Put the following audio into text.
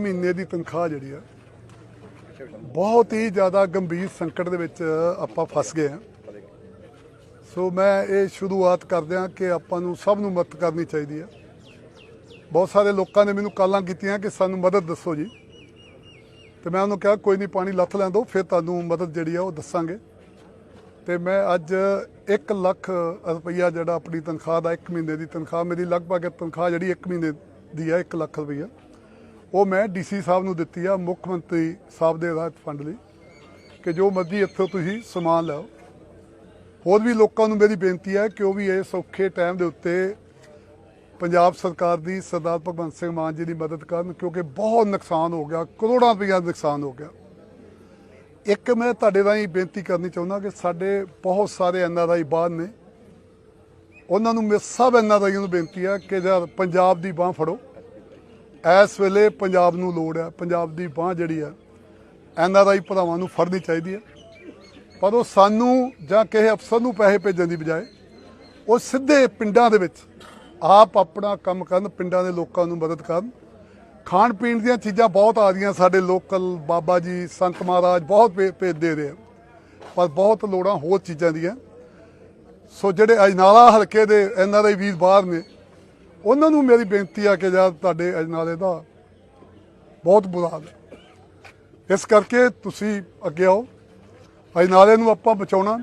ਮਹੀਨੇ ਦੀ ਤਨਖਾਹ ਜਿਹੜੀ ਆ, ਬਹੁਤ ਹੀ ਜ਼ਿਆਦਾ ਗੰਭੀਰ ਸੰਕਟ ਦੇ ਵਿੱਚ ਆਪਾਂ ਫਸ ਗਏ ਆ। ਸੋ ਮੈਂ ਇਹ ਸ਼ੁਰੂਆਤ ਕਰਦਿਆਂ ਕਿ ਆਪਾਂ ਨੂੰ ਸਭ ਨੂੰ ਮਦਦ ਕਰਨੀ ਚਾਹੀਦੀ ਆ। ਬਹੁਤ ਸਾਰੇ ਲੋਕਾਂ ਨੇ ਮੈਨੂੰ ਕਾਲਾਂ ਕੀਤੀਆਂ ਕਿ ਸਾਨੂੰ ਮਦਦ ਦੱਸੋ ਜੀ। ਤੇ ਮੈਂ ਉਹਨੂੰ ਕਿਹਾ, ਕੋਈ ਨਹੀਂ, ਪਾਣੀ ਲੱਥ ਲੈਣ ਦੋ ਫਿਰ ਤੁਹਾਨੂੰ ਮਦਦ ਜਿਹੜੀ ਆ ਉਹ ਦੱਸਾਂਗੇ। ਤੇ ਮੈਂ ਅੱਜ 1 ਲੱਖ ਰੁਪਈਆ ਜਿਹੜਾ ਆਪਣੀ ਤਨਖਾਹ ਦਾ 1 ਮਹੀਨੇ ਦੀ ਤਨਖਾਹ, ਮੇਰੀ ਲਗਭਗ ਤਨਖਾਹ ਜਿਹੜੀ 1 ਮਹੀਨੇ ਦੀ ਆ 1 ਲੱਖ ਰੁਪਈਆ। ਉਹ ਮੈਂ ਡੀਸੀ ਸਾਹਿਬ ਨੂੰ ਦਿੱਤੀ ਆ, ਮੁੱਖ ਮੰਤਰੀ ਸਾਹਿਬ ਦੇ ਰਾਹਤ ਫੰਡ ਲਈ, ਕਿ ਜੋ ਮਰਜ਼ੀ ਇੱਥੋਂ ਤੁਸੀਂ ਸਮਾਨ ਲਓ ਹੋਰ ਵੀ ਲੋਕਾਂ ਨੂੰ ਮੇਰੀ ਬੇਨਤੀ ਹੈ ਕਿ ਉਹ ਵੀ ਇਹ ਸੌਖੇ ਟਾਈਮ ਦੇ ਉੱਤੇ ਪੰਜਾਬ ਸਰਕਾਰ ਦੀ ਸਰਦਾਰ ਭਗਵੰਤ ਸਿੰਘ ਮਾਨ ਜੀ ਦੀ ਮਦਦ ਕਰਨ, ਕਿਉਂਕਿ ਬਹੁਤ ਨੁਕਸਾਨ ਹੋ ਗਿਆ, ਕਰੋੜਾਂ ਰੁਪਈਆ ਦਾ ਨੁਕਸਾਨ ਹੋ ਗਿਆ। ਇੱਕ ਮੈਂ ਤੁਹਾਡੇ ਰਾਹੀਂ ਬੇਨਤੀ ਕਰਨੀ ਚਾਹੁੰਦਾ ਕਿ ਸਾਡੇ ਬਹੁਤ ਸਾਰੇ ਐਨਆਰਆਈ ਬਾਹਰ ਨੇ। ਉਹਨਾਂ ਨੂੰ ਮੈਂ ਸਭ ਐਨਆਰਆਈਆਂ ਨੂੰ ਬੇਨਤੀ ਹੈ ਕਿ ਜਦ ਪੰਜਾਬ ਦੀ ਬਾਹ ਫੜੋ। ਇਸ ਵੇਲੇ ਪੰਜਾਬ ਨੂੰ ਲੋੜ ਹੈ, ਪੰਜਾਬ ਦੀ ਬਾਹ ਜਿਹੜੀ ਹੈ ਐੱਨ ਆਰ ਆਈ ਭਰਾਵਾਂ ਨੂੰ ਫੜਨੀ ਚਾਹੀਦੀ ਹੈ। ਪਰ ਉਹ ਸਾਨੂੰ ਜਾਂ ਕਿਸੇ ਅਫਸਰ ਨੂੰ ਪੈਸੇ ਭੇਜਣ ਦੀ ਬਜਾਏ ਉਹ ਸਿੱਧੇ ਪਿੰਡਾਂ ਦੇ ਵਿੱਚ ਆਪ ਆਪਣਾ ਕੰਮ ਕਰਨ, ਪਿੰਡਾਂ ਦੇ ਲੋਕਾਂ ਨੂੰ ਮਦਦ ਕਰਨ। ਖਾਣ ਪੀਣ ਦੀਆਂ ਚੀਜ਼ਾਂ ਬਹੁਤ ਆ ਰਹੀਆਂ ਸਾਡੇ ਲੋਕਲ ਬਾਬਾ ਜੀ, ਸੰਤ ਮਹਾਰਾਜ ਬਹੁਤ ਭੇ- ਭੇਜ ਦੇ ਰਹੇ ਆ। ਪਰ ਬਹੁਤ ਲੋੜਾਂ ਹੋਰ ਚੀਜ਼ਾਂ ਦੀਆਂ। ਸੋ ਜਿਹੜੇ ਅਜਨਾਲਾ ਹਲਕੇ ਦੇ ਐਨਆਰਆਈ ਵੀਰ ਬਾਹਰ ਨੇ ਉਹਨਾਂ ਨੂੰ ਮੇਰੀ ਬੇਨਤੀ ਆ ਕਿ ਜਦ ਤੁਹਾਡੇ ਅਜਨਾਲੇ ਦਾ ਬਹੁਤ ਬੁਰਾ ਹਾਲ ਹੈ। ਇਸ ਕਰਕੇ ਤੁਸੀਂ ਅੱਗੇ ਆਓ। ਅਜਨਾਲੇ ਨੂੰ ਆਪਾਂ ਬਚਾਉਣਾ।